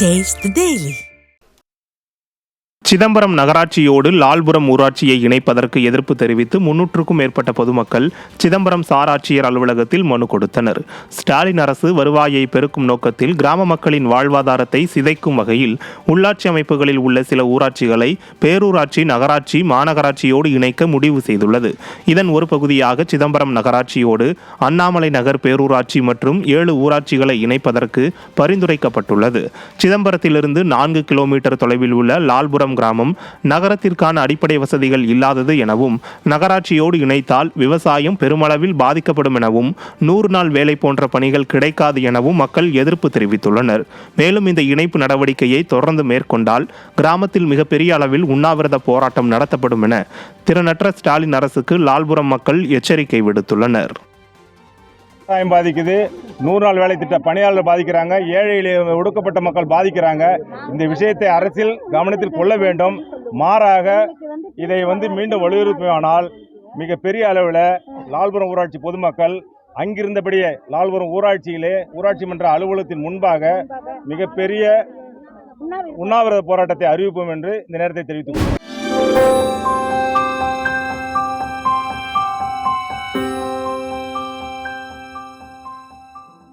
Taste the Daily. Chidambaram நகராட்சியோடு லால்புரம் ஊராட்சியை இணைப்பதற்கு எதிர்ப்பு தெரிவித்து முன்னூற்றுக்கும் மேற்பட்ட பொதுமக்கள் சிதம்பரம் சாராட்சியர் அலுவலகத்தில் மனு கொடுத்தனர். ஸ்டாலின் அரசு வருவாயை பெருக்கும் நோக்கத்தில் கிராம மக்களின் வாழ்வாதாரத்தை சிதைக்கும் வகையில் உள்ளாட்சி அமைப்புகளில் உள்ள சில ஊராட்சிகளை பேரூராட்சி நகராட்சி மாநகராட்சியோடு இணைக்க முடிவு செய்துள்ளது. இதன் ஒரு பகுதியாக சிதம்பரம் நகராட்சியோடு அண்ணாமலை நகர் பேரூராட்சி மற்றும் ஏழு ஊராட்சிகளை இணைப்பதற்கு பரிந்துரைக்கப்பட்டுள்ளது. சிதம்பரத்திலிருந்து நான்கு கிலோமீட்டர் தொலைவில் உள்ள லால்புரம் கிராமம் நகரத்திற்கான அடிப்படை வசதிகள் இல்லாதது எனவும் நகராட்சியோடு இணைத்தால் விவசாயம் பெருமளவில் பாதிக்கப்படும் எனவும் நூறு நாள் வேலை போன்ற பணிகள் கிடைக்காது எனவும் மக்கள் எதிர்ப்பு தெரிவித்துள்ளனர். மேலும் இந்த இணைப்பு நடவடிக்கையை தொடர்ந்து மேற்கொண்டால் கிராமத்தில் மிகப்பெரிய அளவில் உண்ணாவிரத போராட்டம் நடத்தப்படும் என திறனற்ற ஸ்டாலின் அரசுக்கு லால்புரம் மக்கள் எச்சரிக்கை விடுத்துள்ளனர். விவசாயம் பாதிக்குது. நூறு நாள் வேலை திட்ட பணியாளர் பாதிக்கிறாங்க. ஏழையில் ஒடுக்கப்பட்ட மக்கள் பாதிக்கிறாங்க. இந்த விஷயத்தை அரசில் கவனத்தில் கொள்ள வேண்டும். மாறாக இதை வந்து மீண்டும் வலியுறுத்துமானால் மிகப்பெரிய அளவில் லால்புரம் ஊராட்சி பொதுமக்கள் அங்கிருந்தபடியே லால்புரம் ஊராட்சியிலே ஊராட்சி மன்ற அலுவலகத்தின் முன்பாக மிகப்பெரிய உண்ணாவிரத போராட்டத்தை அறிவிப்போம் என்று இந்த நேரத்தை தெரிவித்துக் கொள்கிறேன்.